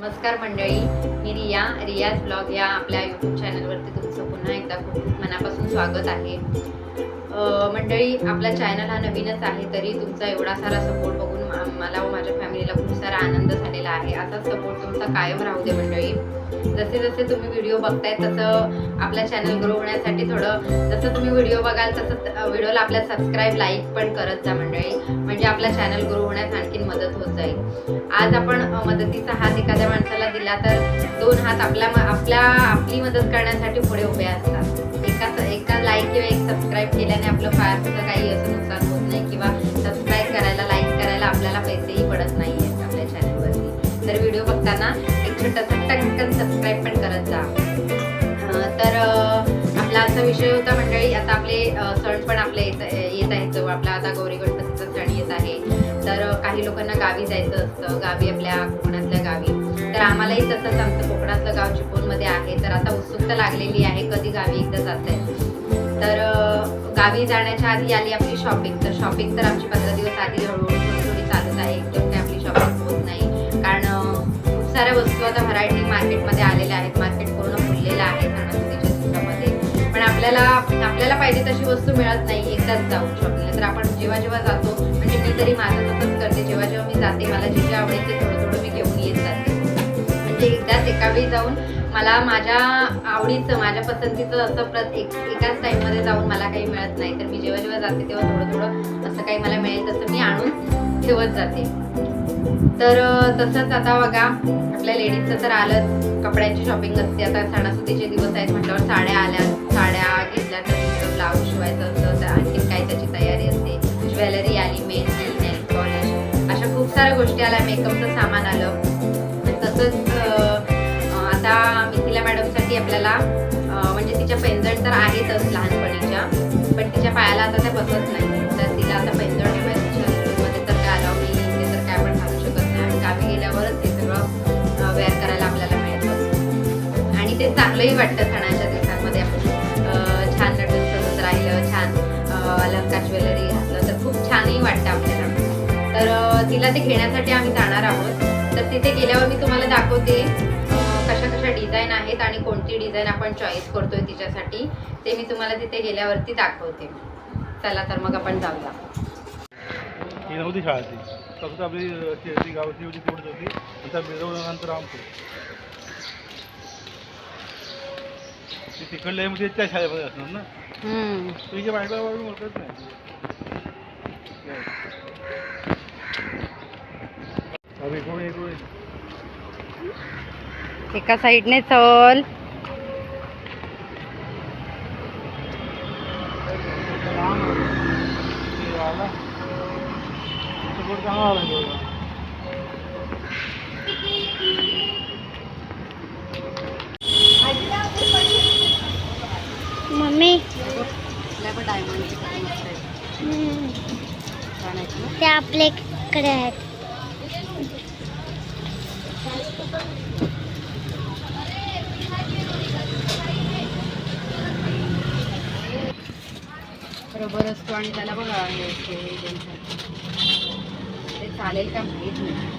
नमस्कार मंडळी मी रिया. रियाज ब्लॉग या आपल्या यूट्यूब चॅनलवरती तुमचं पुन्हा एकदा खूप मनापासून स्वागत आहे. मंडळी आपला चॅनल हा नवीनच आहे तरी तुमचा एवढा सारा सपोर्ट बघून मला व माझ्या फॅमिलीला खूप सारा आनंद झालेला आहे. असाच सपोर्ट तुमचा कायम राहू दे मंडळी. जसे जसे तुम्ही व्हिडिओ बघताय तसं आपला चॅनल ग्रो होण्यासाठी थोडं जसं तुम्ही व्हिडिओ बघाल तसं व्हिडिओला आपल्या सबस्क्राईब लाईक पण करत जा मंडळी. म्हणजे आपला चॅनल ग्रो होण्यास आणखीन मदत होत जाईल. आज आपण मदतीचा हात एखाद्या माणसाला दिला तर दोन हात आपल्या आपल्या आपली मदत करण्यासाठी पुढे उभे असतात. एका लाईक किंवा एक सबस्क्राईब केल्याने आपलं फारसं काही असं नुकसान होत नाही किंवा सबस्क्राईब करायला लाईक करायला आपल्याला पैसेही पडत नाही आहेत आपल्या चॅनलवरती तर व्हिडिओ बघताना एक छोटासा टक्कन सबस्क्राईब पण करत जा. तर आपला असा विषय होता मंडळी आता आपले सण पण आपले येत येत आहेत जवळ. आपला आता गौरी गणपतीचा सण येत आहे. तर काही लोकांना गावी जायचं असतं. गावी आपल्या कोकणातल्या गावी. तर आम्हालाही तसंच आमचं कोकणातलं गाव चिपळूणमध्ये आहे. तर आता उत्सुकता लागलेली आहे कधी गावी एकदा जात आहे तर गावी जाण्याच्या आधी आली आपली शॉपिंग तर शॉपिंग तर आमची पंधरा दिवस आधी हळूहळू थोडी थोडी चालत आहे. एकदम काही आपली शॉपिंग होत नाही. कारण खूप साऱ्या वस्तू आता व्हरायटी मार्केटमध्ये आलेल्या आहेत. मार्केट पूर्ण फुललेलं आहे सणासुदीच्या दिवसामध्ये पण आपल्याला आपल्याला पाहिजे तशी वस्तू मिळत नाही. एकदाच जाऊन शॉपिंगला तर आपण जेव्हा जेव्हा जातो म्हणजे मी तरी माझं तसंच करते. जेव्हा जेव्हा मी जाते मला जे जे आवडेल ते थोडं थोडं मी घेऊन येत जाते. म्हणजे एकदाच एकावेळी जाऊन मला माझ्या आवडीचं माझ्या पसंतीचं असं प्रत एक एकाच टाईममध्ये जाऊन मला काही मिळत नाही. तर मी जेव्हा जेव्हा जाते तेव्हा थोडं थोडं असं काही मला मिळेल तसं मी आणून ठेवत जाते. तर तसंच आता बघा आपल्या लेडीजचं तर आलं कपड्यांची शॉपिंग असते. आता सणासुदीचे दिवस आहेत म्हटल्यावर साड्या आल्या साड्या घेतल्या तर ब्लाऊज शिवायचं असतं तर आणखी काही त्याची तयारी असते. ज्वेलरी आली मेहंदी नेल पॉलिश अशा खूप साऱ्या गोष्टी आल्या. मेकअपचं सामान आलं. तसंच आता मिथिला मॅडमसाठी आपल्याला म्हणजे तिच्या पैंजण तर आहेतच लहानपणीच्या पण तिच्या पायाला आता ते बसत नाही. तर तिला आता पैंजण ठेवायचं तर काय अलाव नाही ते तर काय आपण घालू शकत नाही. आणि गावी गेल्यावरच ते सगळं वेअर करायला आपल्याला मिळतं. आणि ते चांगलंही वाटतं सणाच्या दिवसांमध्ये आपण. छान नटून सजत राहिलं छान अलंकार ज्वेलरी घातलं तर खूप छानही वाटतं आपल्याला. तर तिला ते घेण्यासाठी आम्ही जाणार आहोत. तर तिथे गेल्यावर मी तुम्हाला दाखवते. आहेत आणि कोणती डिझाईन आपण चॉईस करतोय तिच्यासाठी ते मी तुम्हाला तिथे गेल्यावरती दाखवते. चला तर मग आपण जाऊया. ही नव्हती शाळा ती. फक्त आपली अ, ती ती गावची होती तेवढीच होती. नंतर मिरवल्यानंतर आमचं. ती तिकडले त्या शाळेमध्ये असणार ना? तुझ्या बायकोला बाबा ओळखत नाही अरे कोण आहे कोण आहे? एका साईडने चल. मम्मी. ते आपल्याकडे आहेत. रबर असतो आणि त्याला बघा हे असते. ते चालेल का माहीत नाही.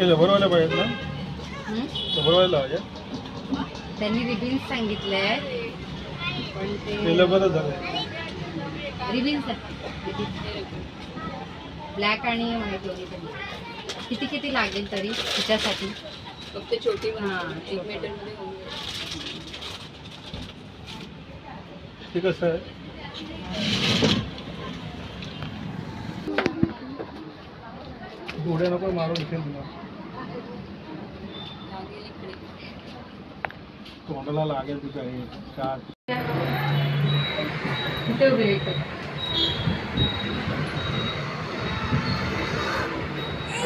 रबरवाल्या पाहिजेत ना? हम्म? रबरवाल्या लावायचे त्यांनी रिबिन्स सांगितले पण ते ते रबरच झालं. रिबिन्स ब्लॅक आणि व्हाईट किती किती लागेल तरी तिच्यासाठी? फक्त छोटी हां, एक छोटी. मीटरमध्ये कसं आहे डोळे नको मारून दिसेल तुला तोंडाला लागेल तुझ्या हे चार. कुठे उभी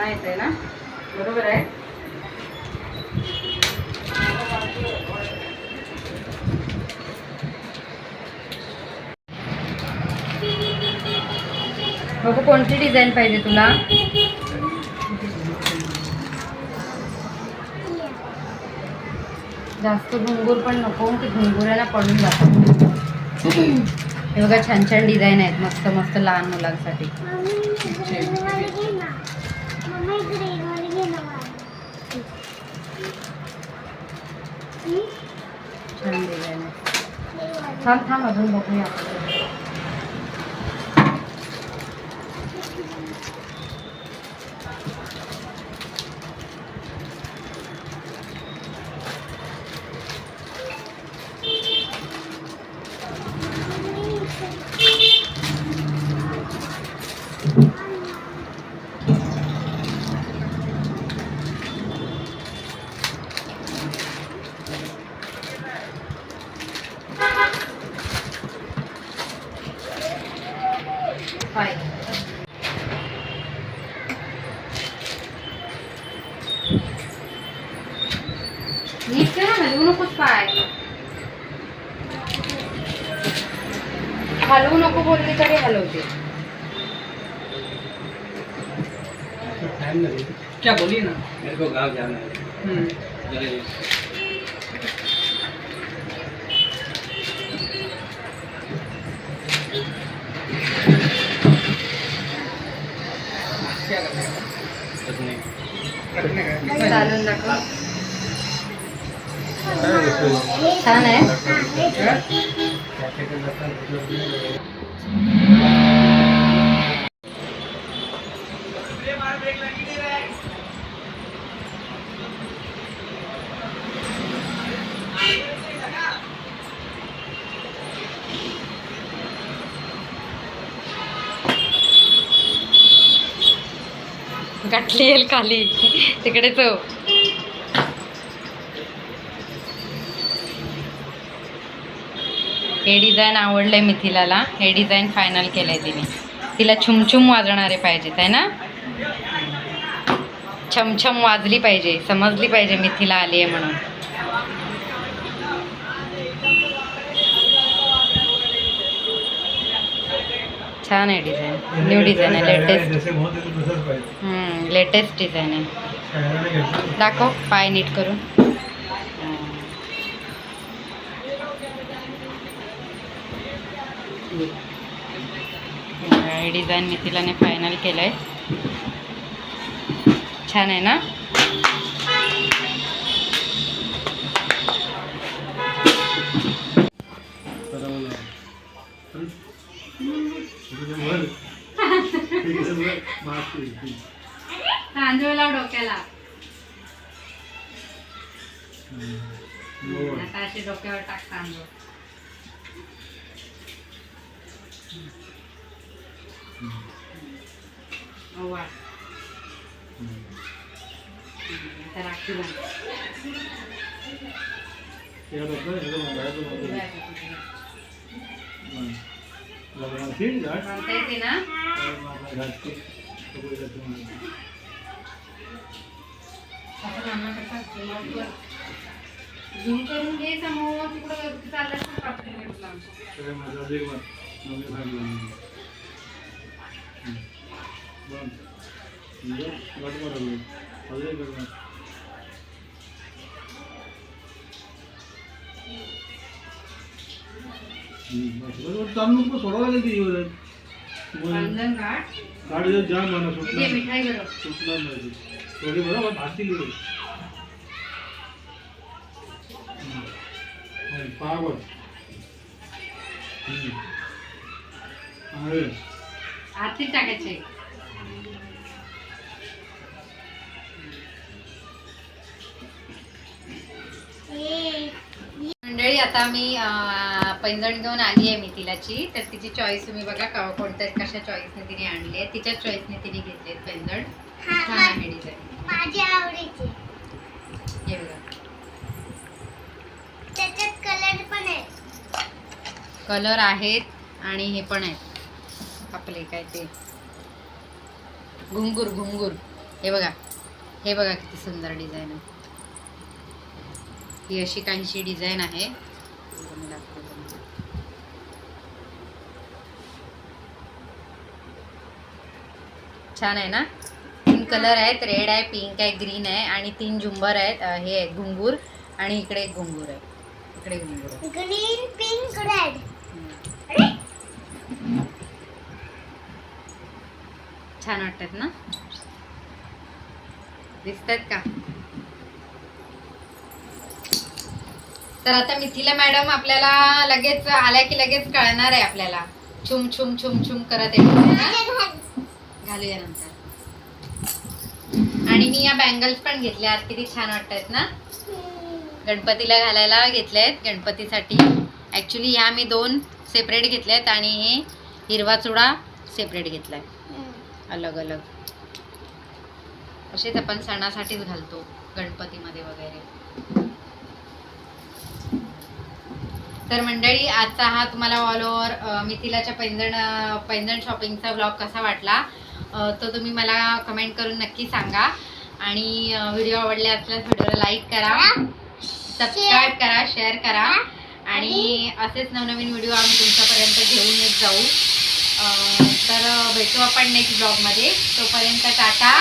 नाही येत आहे ना बरोबर आहे बघू कोणती डिझाईन पाहिजे तुला जास्त घुंगूर पण नको की घुंगुऱ्याला पडून जातो हे बघा छान छान डिझाईन आहेत मस्त मस्त लहान मुलांसाठी 他他和中国不一样。पाय नीट कर हलवू नकोस पाय हलवू नको बोलली तरी हलवते क्या बोलिए ना मेरे को गाँव जाना है हम्म. जल्दी क्या करना है? कटने कटने का है? चालून दाखव. छान आहे. गाठली येईल खाली. तिकडे हो हे डिझाईन आवडलंय मिथिलाला. हे डिझाईन फायनल केलंय तिने. तिला छुमछुम वाजणारे पाहिजेत आहे ना? छमछम वाजली पाहिजे समजली पाहिजे मिथिला आली आहे म्हणून. छान आहे डिझाईन न्यू डिझाईन आहे लेटेस्ट लेटेस्ट डिझाईन आहे. दाखव पाय नीट करून. डिझाईन मी तिला फायनल केलं आहे छान आहे ना? मास्क इकडे. तांदूळ डोक्याला हं. वर. आता असे डोक्यावर टाक तांदूळ ओवाळ. हं. आता राखी बांध. करून घे समोर तिकडं भेटलं आमचं. बस. बरोबर चालू नको सोडावं लागेल ती बंधन गाठ गाडी जर जाम म्हणा घे सुटणार मिठाई गरम सुटणार नाही ती. थोडी बरोबर भाजली वर. पावर. आहे. आरतीत टाकायचे ए, मंडळी आता मी अं, पैंजण घेऊन आली आहे मिथिलाची तर तिची चॉईस तुम्ही बघा का- कोणत्या कशा चॉईसने तिने आणली आहे. तिच्याच चॉईसने तिने घेतली आहेत पैंजण. हा, छान. आहे डिझाईन हे बघा. त्याच्यात कलर पण आहे कलर आहेत आणि हे पण आहेत. आपले काय ते? घुंगूर घुंगूर. हे बघा. हे बघा किती सुंदर डिझाईन आहे. ही अशी काहीशी डिझाईन आहे मी दाखवते तुम्हाला. छान आहे ना? तीन कलर आहेत. रेड आहे पिंक आहे ग्रीन आहे आणि तीन झुंबर आहेत. हे आहेत घुंगूर आणि इकडे एक घुंगूर आहे. इकडे घुंगूर आहे. Green pink red. छान वाटतात ना? दिसतात का? तर आता मिथिला मॅडम आपल्याला लगेच आल्या की लगेच कळणार आहे आपल्याला. छुम छुम छुम छुम करत आहे ना? घालूया नंतर आणि मी या बँगल्स पण घेतल्या आहेत. किती छान वाटतात ना? गणपतीला घालायला घेतले आहेत गणपतीसाठी ॲक्च्युली ह्या मी दोन सेपरेट घेतल्या आहेत आणि हे हिरवा चुडा सेपरेट घेतला आहे अलग अलग. असेच आपण सणासाठीच घालतो गणपतीमध्ये वगैरे. तर मंडळी आजचा हा तुम्हाला ऑल ओव्हर मिथिलाच्या पैंजण पैंजण शॉपिंगचा ब्लॉग कसा वाटला? तो तुम्ही मला कमेंट करून नक्की सांगा. आणि व्हिडिओ आवडले असल्यास व्हिडिओला लाईक करा. सबस्क्राईब करा शेअर करा. आणि असेच नवनवीन व्हिडिओ आम्ही तुमच्यापर्यंत घेऊन येत जाऊ. तर भेटू आपण नेक्स्ट ब्लॉगमध्ये तोपर्यंत टाटा.